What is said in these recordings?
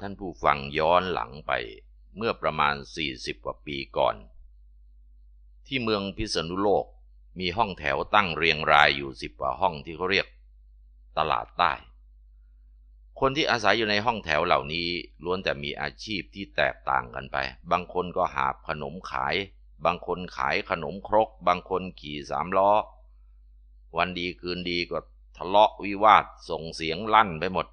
ท่านผู้ฟังย้อนหลังไปเมื่อประมาณ 40 กว่าปีก่อน ที่เมืองพิษณุโลกมีห้องแถวตั้งเรียงรายอยู่สิบกว่าห้องที่เขาเรียก ตลาดใต้ คนที่อาศัยอยู่ในห้องแถวเหล่านี้ล้วนแต่มีอาชีพที่แตกต่างกันไป บางคนก็หาบขนมขาย บางคนขายขนมครก บางคนขี่สามล้อ วันดีคืนดีก็ทะเลาะวิวาทส่งเสียงลั่นไปหมด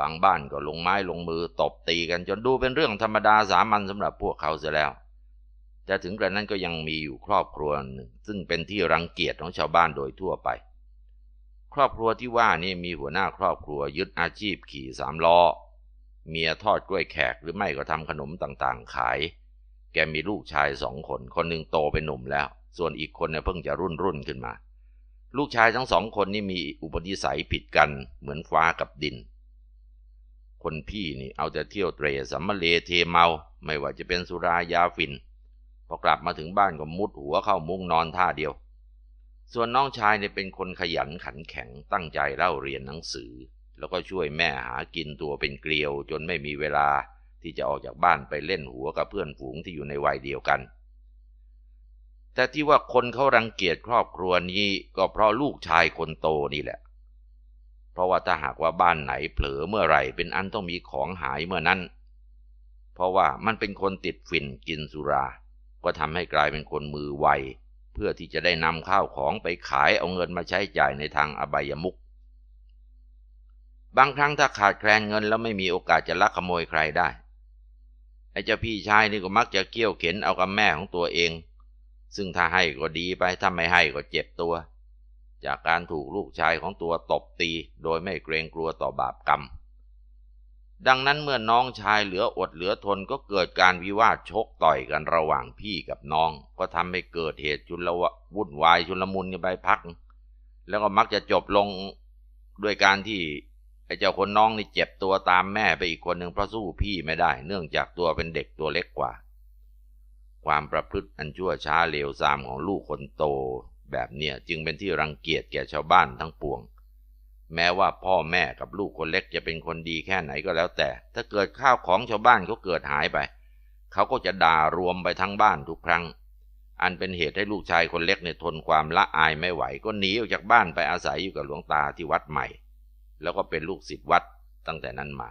บางบ้านก็ลงไม้ลงมือตบตีกันจนดูเป็นเรื่องธรรมดาสามัญสำหรับพวกเขาเสียแล้วแต่ถึงกระนั้นก็ยังมีอยู่ครอบครัวหนึ่งซึ่งเป็นที่รังเกียจของชาวบ้านโดยทั่วไป ครอบครัวที่ว่านี่มีหัวหน้าครอบครัวยึดอาชีพขี่สามล้อ เมียทอดกล้วยแขกหรือไม่ก็ทำขนมต่างๆขาย แกมีลูกชายสองคน คนหนึ่งโตเป็นหนุ่มแล้ว ส่วนอีกคนเนี่ยเพิ่งจะรุ่นรุ่นขึ้นมา ลูกชายทั้งสองคนนี่มีอุปนิสัยผิดกันเหมือนฟ้ากับดิน คนพี่นี่เอาแต่เที่ยวเตรสัมมเลเทเมา ไม่ว่าจะเป็นสุรายาฟินพอกลับมาถึงบ้านก็มุดหัวเข้ามุ้งนอนท่าเดียว ส่วนน้องชายเนี่ยเป็นคนขยันขันแข็งตั้งใจเล่าเรียนหนังสือ แล้วก็ช่วยแม่หากินตัวเป็นเกลียว จนไม่มีเวลาที่จะออกจากบ้านไปเล่นหัวกับเพื่อนฝูงที่อยู่ในวัยเดียวกัน แต่ที่ว่าคนเขารังเกียจครอบครัวนี้ก็เพราะลูกชายคนโตนี่แหละ ราะว่าถ้าหากว่าบ้านไหนเผลอเมื่อไหร่เป็นอันต้องมีของหายเมื่อนั้น เพราะว่ามันเป็นคนติดฝิ่นกินสุรา ก็ทำให้กลายเป็นคนมือไว เพื่อที่จะได้นำข้าวของไปขายเอาเงินมาใช้จ่ายในทางอบายมุกบางครั้งถ้าขาดแคลนเงินแล้วไม่มีโอกาสจะลักขโมยใครได้ไอ้เจ้าพี่ชายนี่ก็มักจะเกี้ยวเข็นเอากับแม่ของตัวเอง ซึ่งถ้าให้ก็ดีไปถ้าไม่ให้ก็เจ็บตัว จากการถูกลูกชายของตัวตบตี โดยไม่เกรงกลัวต่อบาปกรรม ดังนั้นเมื่อน้องชายเหลืออดเหลือทนก็เกิดการวิวาทชกต่อยกันระหว่างพี่กับน้อง ก็ทำให้เกิดเหตุชุลวุ่นวายชุลมุนกันไปพัก แล้วก็มักจะจบลงด้วยการที่ไอ้เจ้าคนน้องนี่เจ็บตัวตามแม่ไปอีกคนหนึ่งเพราะสู้พี่ไม่ได้ เนื่องจากตัวเป็นเด็กตัวเล็กกว่า ความประพฤติอันชั่วช้าเลวทรามของลูกคนโต แบบเนี้ยจึงเป็นที่รังเกียจแก่ชาวบ้านทั้งปวง แม้ว่าพ่อแม่กับลูกคนเล็กจะเป็นคนดีแค่ไหนก็แล้วแต่ ถ้าเกิดข้าวของชาวบ้านเขาเกิดหายไป เขาก็จะด่ารวมไปทั้งบ้านทุกครั้ง อันเป็นเหตุให้ลูกชายคนเล็กเนี่ยทนความละอายไม่ไหว ก็หนีออกจากบ้านไปอาศัยอยู่กับหลวงตาที่วัดใหม่ แล้วก็เป็นลูกศิษย์วัดตั้งแต่นั้นมา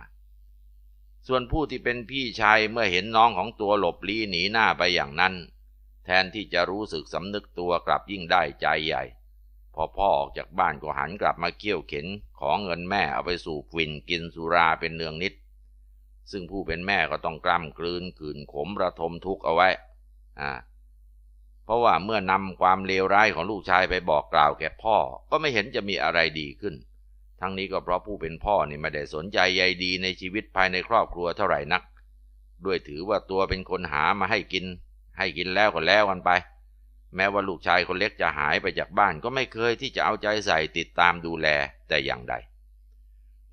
ส่วนผู้ที่เป็นพี่ชายเมื่อเห็นน้องของตัวหลบลี้หนีหน้าไปอย่างนั้น แทนที่จะรู้สึกสำนึกตัวกลับยิ่งได้ใจใหญ่ พอพ่อออกจากบ้านก็หันกลับมาเคี่ยวเข็น ขอเงินแม่เอาไปสูบฟินกินสุราเป็นเนืองนิด ซึ่งผู้เป็นแม่ก็ต้องกล้ำกลืนขืนขมระทมทุกข์เอาไว้อ่าเพราะว่าเมื่อนำความเลวร้ายของลูกชายไปบอกกล่าวแก่พ่อ ก็ไม่เห็นจะมีอะไรดีขึ้น ทั้งนี้ก็เพราะผู้เป็นพ่อนี่ไม่ได้สนใจใยดีในชีวิตภายในครอบครัวเท่าไหร่นัก ด้วยถือว่าตัวเป็นคนหามาให้กิน ให้กินแล้วก็แล้วกันไป แม้ว่าลูกชายคนเล็กจะหายไปจากบ้านก็ไม่เคยที่จะเอาใจใส่ติดตามดูแลแต่อย่างใด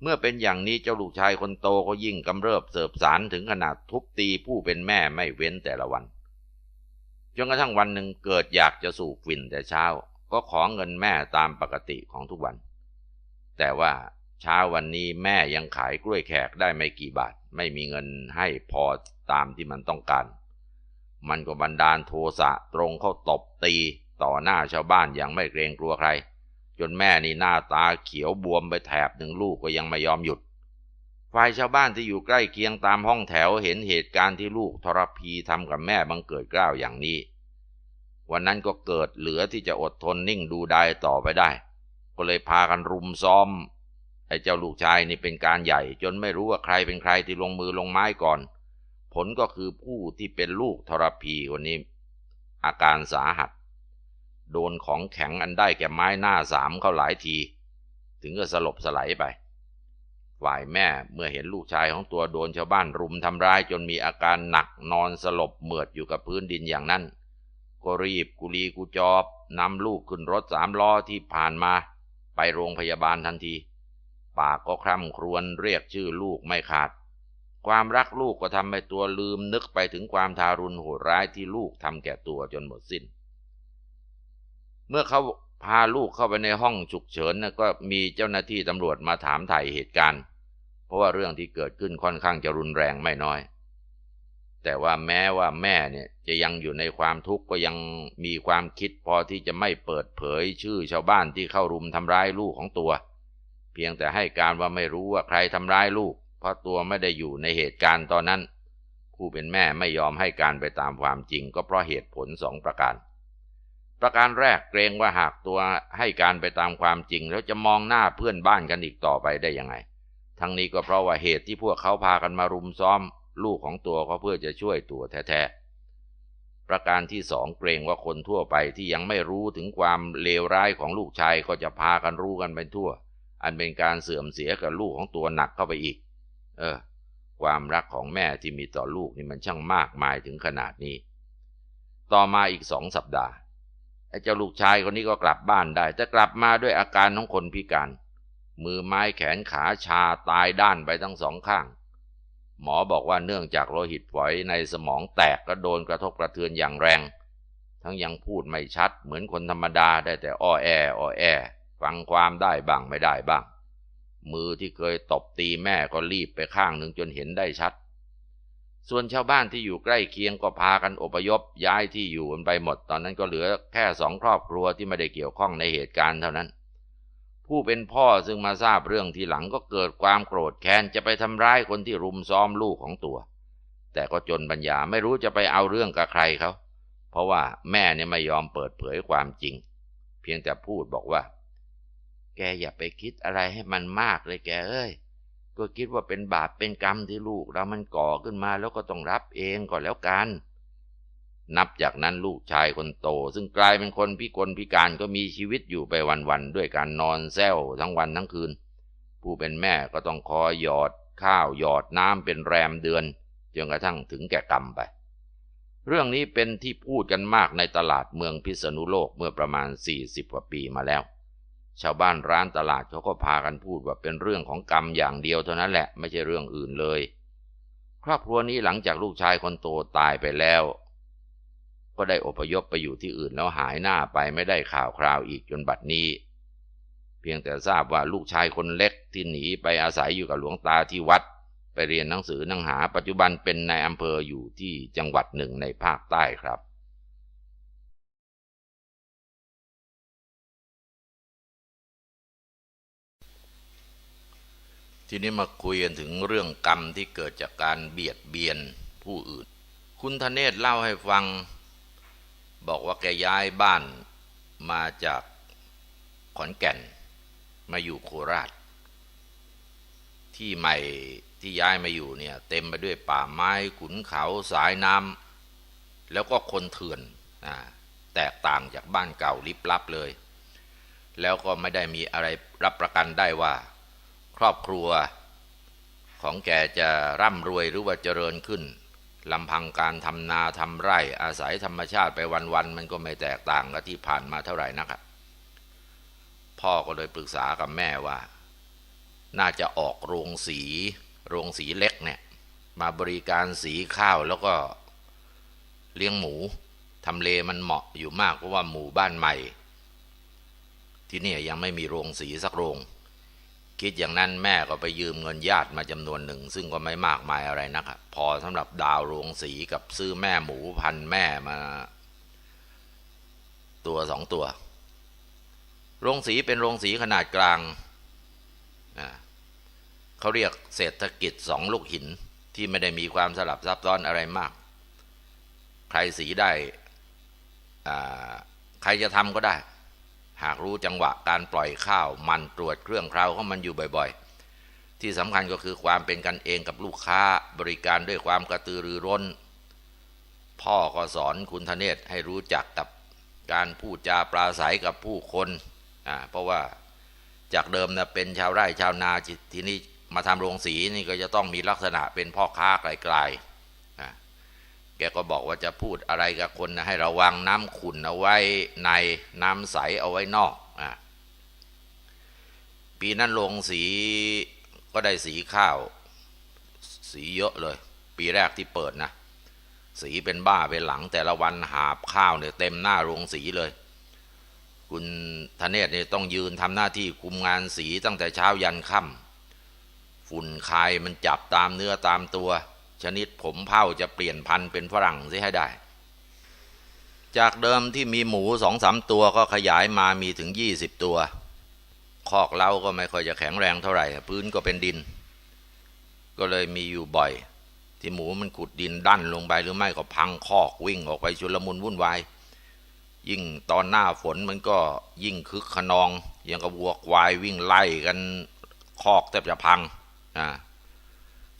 เมื่อเป็นอย่างนี้เจ้าลูกชายคนโตก็ยิ่งกำเริบเสบสารถึงขนาดทุบตีผู้เป็นแม่ไม่เว้นแต่ละวันจนกระทั่งวันหนึ่งเกิดอยากจะสูบฟินแต่เช้า ก็ขอเงินแม่ตามปกติของทุกวัน แต่ว่าเช้าวันนี้แม่ยังขายกล้วยแขกได้ไม่กี่บาท ไม่มีเงินให้พอตามที่มันต้องการ มันก็บันดาลโทสะตรงเข้าตบตีต่อหน้าชาวบ้านอย่างไม่เกรงกลัวใคร จนแม่นี่หน้าตาเขียวบวมไปแถบหนึ่งลูกก็ยังไม่ยอมหยุดฝ่ายชาวบ้านที่อยู่ใกล้เคียงตามห้องแถวเห็นเหตุการณ์ที่ลูกทรพีทำกับแม่บังเกิดกล้าวอย่างนี้ วันนั้นก็เกิดเหลือที่จะอดทนนิ่งดูได้ต่อไปได้ ก็เลยพากันรุมซ้อมไอ้เจ้าลูกชายนี่เป็นการใหญ่ จนไม่รู้ว่าใครเป็นใครที่ลงมือลงไม้ก่อน ผลก็คือผู้ที่เป็นลูกทรพีคนนี้ อาการสาหัส โดนของแข็งอันได้แก่ไม้หน้าสามเข้าหลายที ถึงก็สลบสลายไป ฝ่ายแม่เมื่อเห็นลูกชายของตัวโดนชาวบ้านรุมทำร้ายจนมีอาการหนักนอนสลบเหมือดอยู่กับพื้นดินอย่างนั้น ก็รีบกุลีกุจอบนำลูกขึ้นรถสามล้อที่ผ่านมา ไปโรงพยาบาลทันที ปากก็คร่ำครวญเรียกชื่อลูกไม่ขาด ความรักลูกก็ทำให้ตัวลืมนึกไปถึงความทารุณโหดร้ายที่ลูกทำแก่ตัวจนหมดสิน้น เมื่อเขาพาลูกเข้าไปในห้องฉุกเฉินก็มีเจ้าหน้าที่ตำรวจมาถามถ่ายเหตุการณ์ เพราะว่าเรื่องที่เกิดขึ้นค่อนข้างจะรุนแรงไม่น้อย แต่ว่าแม้ว่าแม่เนี่ยจะยังอยู่ในความทุกข์ก็ยังมีความคิดพอที่จะไม่เปิดเผยชื่อชาวบ้านที่เข้ารุมทำร้ายลูกของตัว เพียงแต่ให้การว่าไม่รู้ว่าใครทำร้ายลูก ราะตัวไม่ได้อยู่ในเหตุการณ์ตอนนั้น ผู้เป็นแม่ไม่ยอมให้การไปตามความจริงก็เพราะเหตุผลสองประการ ประการแรกเกรงว่าหากตัวให้การไปตามความจริง แล้วจะมองหน้าเพื่อนบ้านกันอีกต่อไปได้ยังไง ทั้งนี้ก็เพราะว่าเหตุที่พวกเขาพากันมารุมซ้อม ลูกของตัวเขาเพื่อจะช่วยตัวแท้ๆประการที่สองเกรงว่าคนทั่วไปที่ยังไม่รู้ถึงความเลวร้ายของลูกชายก็จะพากันรู้กันไปทั่ว อันเป็นการเสื่อมเสียกับลูกของตัวหนักเข้าไปอีก เออ ความรักของแม่ที่มีต่อลูกนี่มันช่างมากมายถึงขนาดนี้ ต่อมาอีกสองสัปดาห์ไอ้เจ้าลูกชายคนนี้ก็กลับบ้านได้ แต่กลับมาด้วยอาการของคนพิการ มือไม้แขนขาชาตายด้านไปทั้งสองข้าง หมอบอกว่าเนื่องจากโลหิตฝอยในสมองแตกก็โดนกระทบกระเทือนอย่างแรง ทั้งยังพูดไม่ชัด เหมือนคนธรรมดาได้แต่อ้อแออ้อแอ ฟังความได้บ้างไม่ได้บ้าง มือที่เคยตบตีแม่ก็รีบไปข้างหนึ่งจนเห็นได้ชัด ส่วนชาวบ้านที่อยู่ใกล้เคียงก็พากันอพยพย้ายที่อยู่กันไปหมด ตอนนั้นก็เหลือแค่สองครอบครัวที่ไม่ได้เกี่ยวข้องในเหตุการณ์เท่านั้น ผู้เป็นพ่อซึ่งมาทราบเรื่องทีหลังก็เกิดความโกรธแค้นจะไปทำร้ายคนที่รุมซ้อมลูกของตัว แต่ก็จนปัญญาไม่รู้จะไปเอาเรื่องกับใครเขา เพราะว่าแม่เนี่ยไม่ยอมเปิดเผยความจริง เพียงแต่พูดบอกว่า แกอย่าไปคิดอะไรให้มันมากเลยแกเอ้ย ก็คิดว่าเป็นบาปเป็นกรรมที่ลูกเรามันก่อขึ้นมาแล้วก็ต้องรับเองก่อนแล้วกัน นับจากนั้นลูกชายคนโต ซึ่งกลายเป็นคนพิกลพิการก็มีชีวิตอยู่ไปวันๆด้วยการนอนแซวทั้งวันทั้งคืน ผู้เป็นแม่ก็ต้องคอยหยอดข้าวหยอดน้ำเป็นแรมเดือนจนกระทั่งถึงแก่กรรมไป เรื่องนี้เป็นที่พูดกันมากในตลาดเมืองพิษณุโลกเมื่อประมาณ 40 กว่าปีมาแล้ว ชาวบ้านร้านตลาดเขาก็พากันพูดว่าเป็นเรื่องของกรรมอย่างเดียวเท่านั้นแหละไม่ใช่เรื่องอื่นเลย ครอบครัวนี้หลังจากลูกชายคนโตตายไปแล้ว ก็ได้อพยพไปอยู่ที่อื่นแล้วหายหน้าไปไม่ได้ข่าวคราวอีกจนบัดนี้ เพียงแต่ทราบว่าลูกชายคนเล็กที่หนีไปอาศัยอยู่กับหลวงตาที่วัด ไปเรียนหนังสือนังหาปัจจุบันเป็นนายอำเภออยู่ที่จังหวัดหนึ่งในภาคใต้ครับ ทีนี้มาคุยกันถึงเรื่องกรรมที่เกิดจากการเบียดเบียนผู้อื่น คุณธเนศเล่าให้ฟัง บอกว่าแกย้ายบ้านมาจากขอนแก่น มาอยู่โคราช ที่ใหม่ที่ย้ายมาอยู่เนี่ยเต็มไปด้วยป่าไม้ขุนเขาสายน้ำแล้วก็คนเถื่อนอแตกต่างจากบ้านเก่าลิบลับเลย แล้วก็ไม่ได้มีอะไรรับประกันได้ว่า ครอบครัวของแกจะร่ำรวยหรือว่าเจริญขึ้นลำพังการทำนาทำไร่อาศัยธรรมชาติไปวันๆมันก็ไม่แตกต่างกับที่ผ่านมาเท่าไหร่นะครับพ่อก็เลยปรึกษากับแม่ว่า น่าจะออกโรงสี โรงสีเล็กเนี่ย มาบริการสีข้าวแล้วก็เลี้ยงหมูทำเลมันเหมาะอยู่มากเพราะว่าหมู่บ้านใหม่ ที่นี่ยังไม่มีโรงสีสักโรง คิดอย่างนั้นแม่ก็ไปยืมเงินญาติมาจำนวนหนึ่ง ซึ่งก็ไม่มากมายอะไรนะครับพอสำหรับดาวโรงสีกับซื้อแม่หมูพันแม่มา ตัวสองตัวโรงสีเป็นโรงสีขนาดกลางเขาเรียกเศรษฐกิจสองลูกหินที่ไม่ได้มีความสลับซับซ้อนอะไรมาก ใครสีได้ใครจะทำก็ได้ หากรู้จังหวะการปล่อยข้าวมันตรวจเครื่องเคราวของมันอยู่บ่อยๆ ที่สำคัญก็คือความเป็นกันเองกับลูกค้าบริการด้วยความกระตือรือร้น พ่อก็สอนคุณธเนศให้รู้จักกับการพูดจาปราศัยกับผู้คนอ่าเพราะว่าจากเดิมนะเป็นชาวไร่ชาวนาทีนี้มาทำโรงสีนี่ก็จะต้องมีลักษณะเป็นพ่อค้าไกลๆ แกก็บอกว่าจะพูดอะไรกับคนนะให้ระวังน้ำขุ่นเอาไว้ในน้ำใสเอาไว้นอกอ่าปีนั้นลงสีก็ได้สีข้าว สีเยอะเลย ปีแรกที่เปิดนะ สีเป็นบ้าเป็นหลังแต่ละวันหาบข้าวเนี่ยเต็มหน้าโรงสีเลย คุณธเนศเนี่ยต้องยืนทำหน้าที่คุมงานสีตั้งแต่เช้ายันค่ำฝุ่นคายมันจับตามเนื้อตามตัว ชนิดผมเผ่าจะเปลี่ยนพันธุ์เป็นฝรั่งซิให้ได้ จากเดิมที่มีหมูสองสามตัวก็ขยายมามีถึงยี่สิบตัว คอกเล้าก็ไม่ค่อยจะแข็งแรงเท่าไหร่ พื้นก็เป็นดิน ก็เลยมีอยู่บ่อย ที่หมูมันขุดดินดันลงไปหรือไม่ก็พังคอกวิ่งออกไปชุลมุนวุ่นวายยิ่งตอนหน้าฝนมันก็ยิ่งคึกขนองอย่างกับวัวควายวิ่งไล่กันคอกแทบจะพังอ่า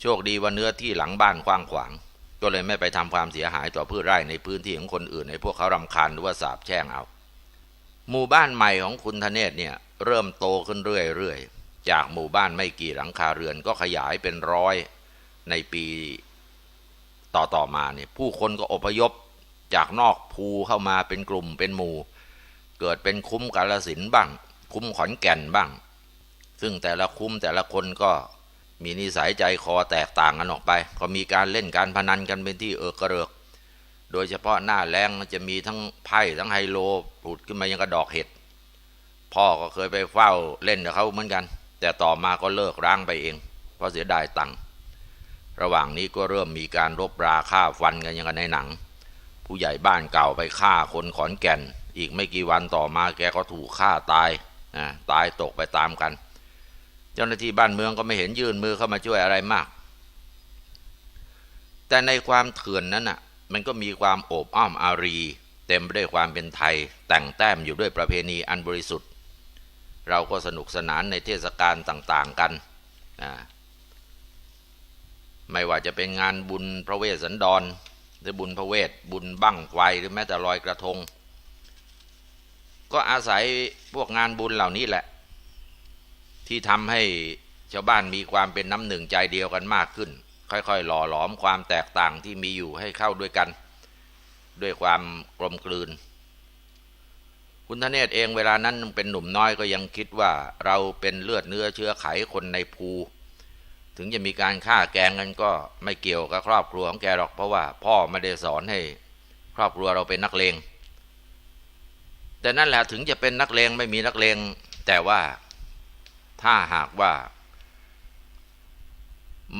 โชคดีว่าเนื้อที่หลังบ้านกว้างขวาง ก็เลยไม่ไปทำความเสียหายต่อพืชไร่ในพื้นที่ของคนอื่นในพวกเขารำคาญหรือว่าสาบแช่งเอา หมู่บ้านใหม่ของคุณธเนศเนี่ยเริ่มโตขึ้นเรื่อยๆ จากหมู่บ้านไม่กี่หลังคาเรือนก็ขยายเป็นร้อยในปีต่อๆมาเนี่ยผู้คนก็อพยพจากนอกภูเข้ามาเป็นกลุ่มเป็นหมู่ เกิดเป็นคุ้มกาลสินบ้าง คุ้มขอนแก่นบ้าง ซึ่งแต่ละคุ้มแต่ละคนก็ มีนิสัยใจคอแตกต่างกันออกไป ก็มีการเล่นการพนันกันเป็นที่เออกระเริก โดยเฉพาะหน้าแรงจะมีทั้งไพ่ทั้งไฮโลผุดขึ้นมายังกระดอกเห็ด พ่อก็เคยไปเฝ้าเล่นกับเขาเหมือนกัน แต่ต่อมาก็เลิกร้างไปเอง เพราะเสียดายตังค์ระหว่างนี้ก็เริ่มมีการรบราฆ่าฟันกันอย่างในหนัง ผู้ใหญ่บ้านเก่าไปฆ่าคนขอนแก่น อีกไม่กี่วันต่อมาแกก็ถูกฆ่าตายตายตกไปตามกัน เจ้าหน้าที่บ้านเมืองก็ไม่เห็นยื่นมือเข้ามาช่วยอะไรมาก แต่ในความเถื่อนนั้นน่ะ มันก็มีความโอบอ้อมอารี เต็มไปด้วยความเป็นไทย แต่งแต้มอยู่ด้วยประเพณีอันบริสุทธิ์ เราก็สนุกสนานในเทศกาลต่างๆกันนะไม่ว่าจะเป็นงานบุญพระเวสสันดร หรือบุญพระเวท บุญบั้งไฟหรือแม้แต่ลอยกระทง ก็อาศัยพวกงานบุญเหล่านี้แหละ ที่ทำให้ชาวบ้านมีความเป็นน้ำหนึ่งใจเดียวกันมากขึ้น ค่อยๆ หล่อหลอมความแตกต่างที่มีอยู่ให้เข้าด้วยกัน ด้วยความกลมกลืน คุณธเนศเองเวลานั้นเป็นหนุ่มน้อยก็ยังคิดว่าเราเป็นเลือดเนื้อเชื้อไขคนในภู ถึงจะมีการฆ่าแกงกันก็ไม่เกี่ยวกับครอบครัวของแกหรอกเพราะว่าพ่อไม่ได้สอนให้ครอบครัวเราเป็นนักเลงแต่นั่นแหละถึงจะเป็นนักเลงไม่มีนักเลงแต่ว่า ถ้าหากว่า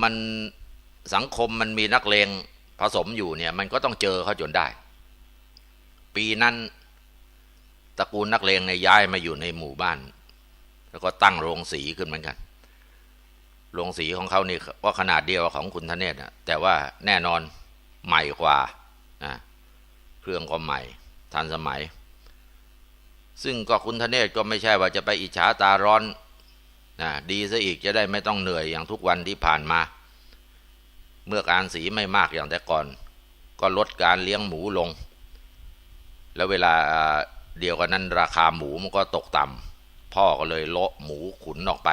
มันสังคมมันมีนักเลงผสมอยู่เนี่ย มันก็ต้องเจอเขาจนได้ ปีนั้นตระกูลนักเลงในย้ายมาอยู่ในหมู่บ้าน แล้วก็ตั้งโรงสีขึ้นเหมือนกัน โรงสีของเขานี่ก็ขนาดเดียวของคุณธเนศนะแต่ว่าแน่นอนใหม่กว่านะเครื่องก็ใหม่ทันสมัย ซึ่งก็คุณธเนศก็ไม่ใช่ว่าจะไปอิจฉาตาร้อน นะดีซะอีกจะได้ไม่ต้องเหนื่อยอย่างทุกวันที่ผ่านมา เมื่อการสีไม่มากอย่างแต่ก่อน ก็ลดการเลี้ยงหมูลง แล้วเวลาเดียวกันนั้นราคาหมูมันก็ตกต่ำพ่อก็เลยโลาะหมูขุนออกไป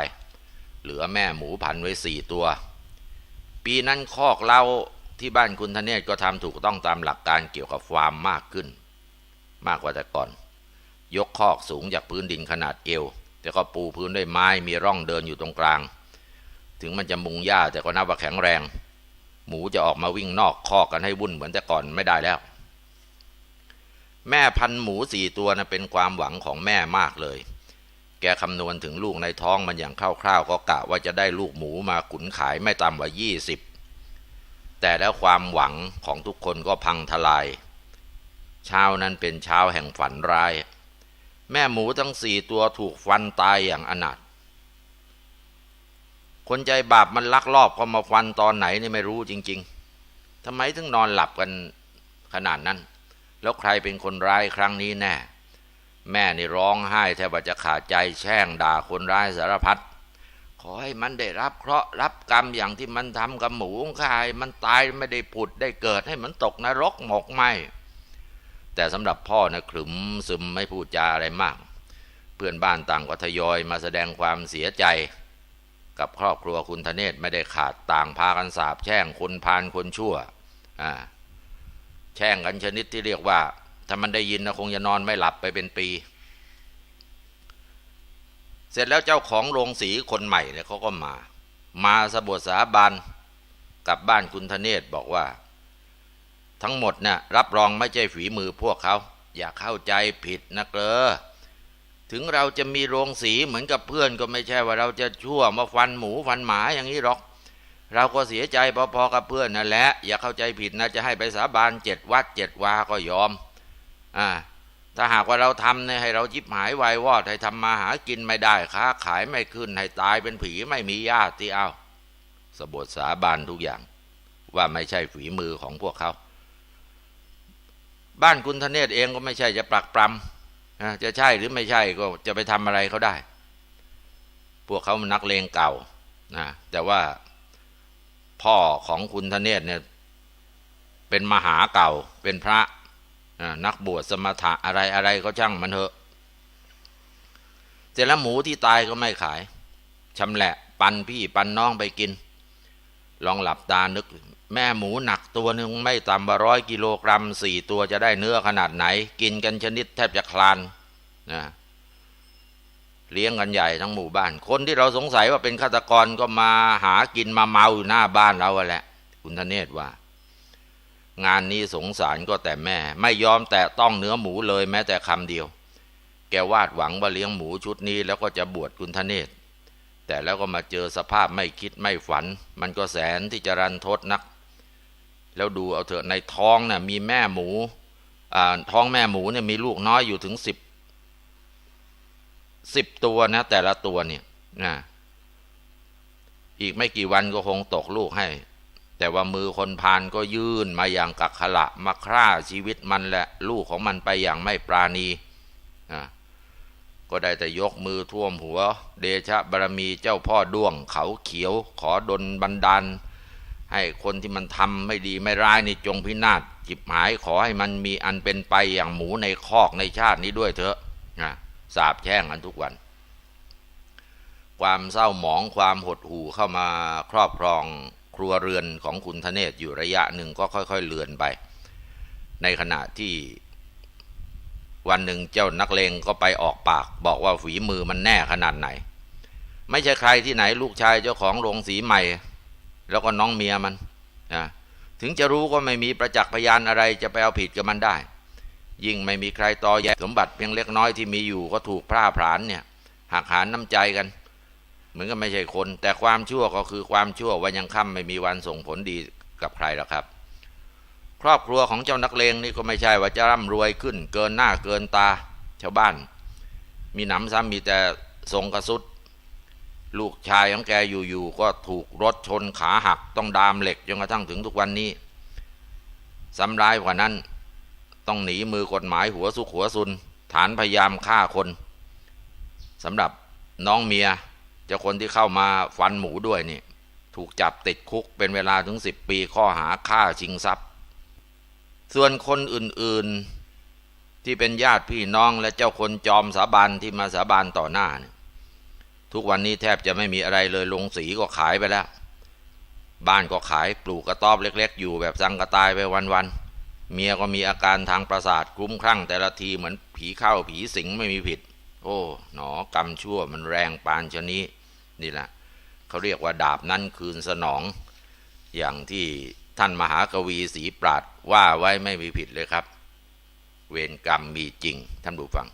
เหลือแม่หมูพันไว้สี่ตัว ปีนั้นคอกเล้าที่บ้านคุณธเนศก็ทำถูกต้องตามหลักการเกี่ยวกับฟาร์มมากขึ้น มากกว่าแต่ก่อน ยกคอกสูงจากพื้นดินขนาดเอว แต่ก็ปูพื้นด้วยไม้มีร่องเดินอยู่ตรงกลาง ถึงมันจะมุงหญ้าแต่ก็นับว่าแข็งแรง หมูจะออกมาวิ่งนอกคอกกันให้วุ่นเหมือนแต่ก่อนไม่ได้แล้ว แม่พันหมูสี่ตัวนะเป็นความหวังของแม่มากเลย แกคำนวณถึงลูกในท้องมันอย่างคร่าวๆก็กะว่าจะได้ลูกหมูมาขุนขายไม่ต่ำกว่ายี่สิบแต่แล้วความหวังของทุกคนก็พังทลาย เช้านั้นเป็นเช้าแห่งฝันร้าย แม่หมูทั้งสี่ตัวถูกฟันตายอย่างอนาถคนใจบาปมันลักลอบเข้ามาฟันตอนไหนนี่ไม่รู้จริง ๆทำไมถึงนอนหลับกันขนาดนั้น แล้วใครเป็นคนร้ายครั้งนี้แน่ แม่นี่ร้องไห้แทบจะขาดใจแช่งด่าคนร้ายสารพัดขอให้มันได้รับเคราะห์รับกรรมอย่างที่มันทำกับหมูของข้าให้มันตายไม่ได้ผุดได้เกิดให้มันตกนรกหมกไหม แต่สำหรับพ่อนะขรึมซึมไม่พูดจาอะไรมาก เพื่อนบ้านต่างก็ทยอยมาแสดงความเสียใจ กับครอบครัวคุณธเนศไม่ได้ขาดต่างพากันสาบแช่งคนพานคนชั่วอ่าแช่งกันชนิดที่เรียกว่า ถ้ามันได้ยินนะคงจะนอนไม่หลับไปเป็นปี เสร็จแล้วเจ้าของโรงสีคนใหม่เนี่ยเขาก็มา มาสบทสาบานกับบ้านคุณธเนศบอกว่า ทั้งหมดเนี่ยรับรองไม่ใช่ฝีมือพวกเขา อย่าเข้าใจผิดนะเกลอถึงเราจะมีโรงสีเหมือนกับเพื่อนก็ไม่ใช่ว่าเราจะชั่วมาฟันหมูฟันหมาอย่างนี้หรอก เราก็เสียใจพอๆกับเพื่อนนั่นแหละอย่าเข้าใจผิดนะจะให้ไปสาบานเจ็ดวัดเจ็ดวาก็ยอมอ่าถ้าหากว่าเราทำเนี่ยให้เราจิบหายวายวอดให้ทำมาหากินไม่ได้ค้าขายไม่ขึ้นให้ตายเป็นผีไม่มีญาติเอา สบทสาบานทุกอย่าง ว่าไม่ใช่ฝีมือของพวกเขา บ้านคุณธเนศเองก็ไม่ใช่จะปรักปรำนะจะใช่หรือไม่ใช่ก็จะไปทำอะไรเขาได้ พวกเขามันนักเลงเก่านะแต่ว่าพ่อของคุณธเนศเนี่ยเป็นมหาเก่าเป็นพระนักบวชสมถะอะไรอะไรก็ช่างมันเถอะเสร็จแล้วหมูที่ตายก็ไม่ขายชำแหละ ปันพี่ปันน้องไปกิน ลองหลับตานึก แม่หมูหนักตัวหนึ่งไม่ต่ำกว่าร้อยกิโลกรัมสี่ตัวจะได้เนื้อขนาดไหน กินกันชนิดแทบจะคลานนะเลี้ยงกันใหญ่ทั้งหมู่บ้าน คนที่เราสงสัยว่าเป็นฆาตกรก็มาหากินมาเมาอยู่หน้าบ้านเราแหละคุณธเนศว่า งานนี้สงสารก็แต่แม่ ไม่ยอมแตะต้องเนื้อหมูเลยแม้แต่คำเดียว แกวาดหวังว่าเลี้ยงหมูชุดนี้แล้วก็จะบวชคุณธเนศแต่แล้วก็มาเจอสภาพไม่คิดไม่ฝัน มันก็แสนที่จะรันทดนัก แล้วดูเอาเถอะในท้องนะ่ะมีแม่หมูท้องแม่หมูเนี่ยมีลูกน้อยอยู่ถึงสิบสิบตัวนะแต่ละตัวเนี่ยนะอีกไม่กี่วันก็คงตกลูกให้ แต่ว่ามือคนพานก็ยื่นมาอย่างกักขละมาฆ่าชีวิตมันและลูกของมันไปอย่างไม่ปราณีนะก็ได้แต่ยกมือท่วมหัว เดชะบารมีเจ้าพ่อด้วงเขาเขียว ขอดลบันดาล ให้คนที่มันทำไม่ดีไม่ร้ายนี่จงพินาศจิบหายขอให้มันมีอันเป็นไปอย่างหมูในคอกในชาตินี้ด้วยเถอะนะสาบแช่งกันทุกวัน ความเศร้าหมองความหดหู่เข้ามาครอบครองครัวเรือนของคุณธเนศอยู่ระยะหนึ่งก็ค่อย ๆ เลือนไป ในขณะที่วันหนึ่งเจ้านักเลงก็ไปออกปาก บอกว่าฝีมือมันแน่ขนาดไหน ไม่ใช่ใครที่ไหนลูกชายเจ้าของโรงสีใหม่ แล้วก็น้องเมียมันนะถึงจะรู้ก็ไม่มีประจักษ์พยานอะไรจะไปเอาผิดกับมันได้ ยิ่งไม่มีใครต่อแย่สมบัติเพียงเล็กน้อยที่มีอยู่ก็ถูกพร่าผลาญเนี่ยหักหานน้ำใจกันเหมือนกับไม่ใช่คน แต่ความชั่วก็คือความชั่ววันยังค่ำไม่มีวันส่งผลดีกับใครหรอกครับ ครอบครัวของเจ้านักเลงนี่ก็ไม่ใช่ว่าจะร่ำรวยขึ้น เกินหน้าเกินตาชาวบ้าน มีหนำซ้ำมีแต่ทรงกระสุด ลูกชายของแกอยู่ๆก็ถูกรถชนขาหักต้องดามเหล็กจนกระทั่งถึงทุกวันนี้ซ้ำร้ายกว่านั้น ต้องหนีมือกฎหมายหัวสุขหัวซุน ฐานพยายามฆ่าคนสำหรับน้องเมียเจ้าคนที่เข้ามาฟันหมูด้วยนี่ ถูกจับติดคุกเป็นเวลาถึงสิบปีข้อหาฆ่าชิงทรัพย์ ส่วนคนอื่นๆที่เป็นญาติพี่น้องและเจ้าคนจอมสาบานที่มาสาบานต่อหน้าเนี่ย ทุกวันนี้แทบจะไม่มีอะไรเลยลงสีก็ขายไปแล้ว บ้านก็ขายปลูกกระต๊อบเล็ก ๆ อยู่แบบสังกระตายไปวันๆเมียก็มีอาการทางประสาทคลุ้มคลั่งแต่ละทีเหมือนผีเข้าผีสิงไม่มีผิด โอ้หนอกรรมชั่วมันแรงปานชนี้นี่แหละเขาเรียกว่าดาบนั้นคืนสนอง อย่างที่ท่านมหากวีศรีปราดว่าไว้ไม่มีผิดเลยครับ เวรกรรมมีจริงท่านผู้ฟัง